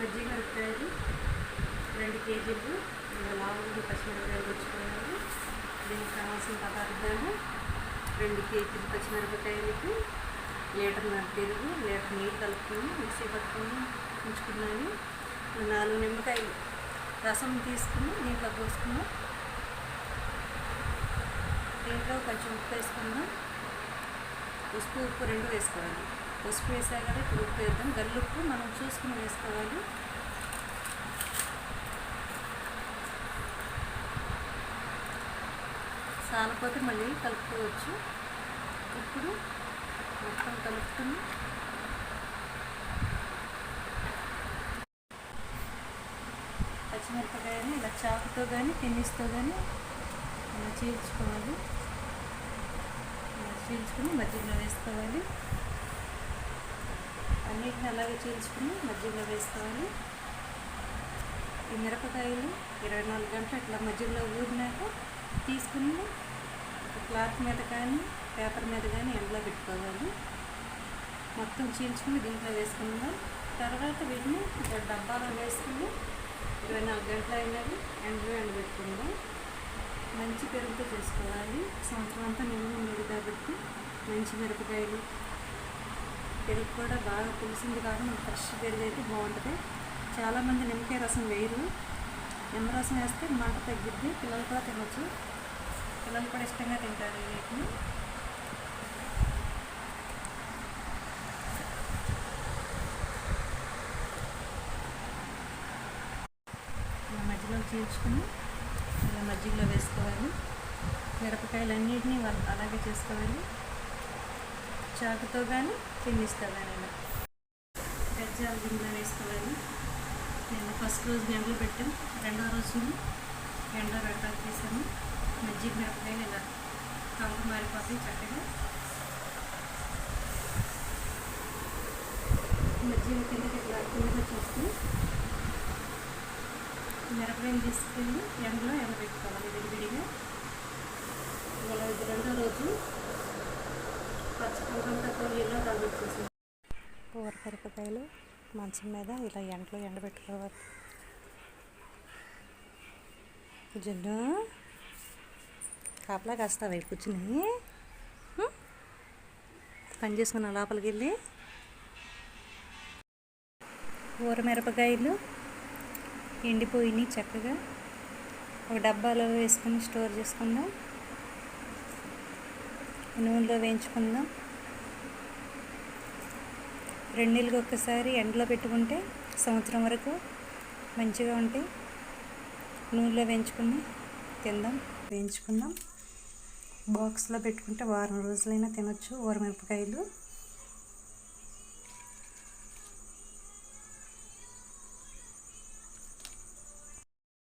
మజ్జిగ మిరపకాయలు రెండు కేజీలు ఇంకా లావులు పచ్చిమిరపకాయలు తెచ్చుకున్నాము దీనికి కావాల్సిన పదార్థాలు రెండు కేజీలు పచ్చిమిరపకాయలకి లీటర్ పెరుగు లీటర్ నీళ్ళు కలుపుకొని మిక్సీ పట్టుకొని ఉంచుకున్నాను. నాలుగు నిమ్మకాయలు రసం తీసుకుని దీంట్లో పోసుకున్నాం దీంట్లో కొంచెం ఉప్పు వేసుకుందాం ఉప్పు ఉప్పు రెండు వేసుకోవాలి. పసుపు వేసాక కదా ఇప్పుడు ఉప్పు వేద్దాం గల్లుప్పు మనం చూసుకుని వేసుకోవాలి. సాలపోతే మళ్ళీ కలుపుకోవచ్చు. ఇప్పుడు మొత్తం కలుపుకుని పచ్చిమిరపకాయని ఇలా చాకుతో కానీ టెన్నిస్తో కానీ ఇలా చీల్చుకోవాలి. ఇలా చీల్చుకుని మధ్యలో వేసుకోవాలి. అన్నిటిని అలాగే చీల్చుకుని మధ్యలో వేసుకోవాలి. ఈ మిరపకాయలు ఇరవై నాలుగు గంటలు ఇట్లా మధ్యలో ఊరినాక తీసుకుని ఒక క్లాత్ మీద కానీ పేపర్ మీద కానీ ఎండలో పెట్టుకోవాలి. మొత్తం చీల్చుకుని దీంట్లో వేసుకుందాం. తర్వాత వీటిని ఒక డబ్బాలో వేసుకుని ఇరవై నాలుగు గంటలు అయినవి ఎండలో ఎండబెట్టుకుందాం. మంచి పెరుగుతో చేసుకోవాలి. సంవత్సరం అంతా నిల్వ ఉండేది కాబట్టి మంచి మిరపకాయలు పెరుగు కూడా బాగా పులిసింది కాబట్టి మనకు ఫ్రెష్ పెరుగు అయితే బాగుంటుంది. చాలామంది నిమ్మకాయ రసం వేయరు. నిమ్మరసం వేస్తే మంట తగ్గిద్ది పిల్లలు కూడా తినొచ్చు. పిల్లలు కూడా ఇష్టంగా తింటారు వీటిని. ఇలా మధ్యలో చీల్చుకుని ఇలా మజ్జిగలో వేసుకోవాలి. మిరపకాయలు అన్నిటినీ అలాగే చేసుకోవాలి. చాకుతో కానీ తిన్నిస్తా ఇలా గజ్జాల గిన్నెలో వేసుకోవాలి. నేను ఫస్ట్ రోజు ఎండలో పెట్టాం. రెండో రోజు ఎండ పెట్టాలి తీసాను మజ్జిగ మిరపకాయలు ఇలా కంపు మారిపోతాయి చక్కగా. మజ్జిగ కిందకి ఇట్లా కిందకి చూస్తే మిరపకాయలు తీసుకెళ్ళి ఎండలో ఎండబెట్టుకోవాలి విడివిడిగా. మనం రెండో రోజు పచ్చిపూరంతా మంచం మీద ఇలా ఎండలో ఎండబెట్టుకోవాలి. జున్ను కాపలా కాస్తావా కూర్చుని. పని చేసుకున్న లోపలికి వెళ్ళి. ఊరమిరపకాయలు ఎండిపోయినాయి చక్కగా. ఒక డబ్బాలో వేసుకొని స్టోర్ చేసుకుందాం. నూనెలో వేయించుకుందాం. రెండు నెలలకు ఒక్కసారి ఎండలో పెట్టుకుంటే సంవత్సరం వరకు మంచిగా ఉంటాయి నూనెలో వేయించుకుని తిందాం. వేయించుకుందాం. బాక్స్లో పెట్టుకుంటే వారం రోజులైనా తినొచ్చు. ఊరమిరపకాయలు.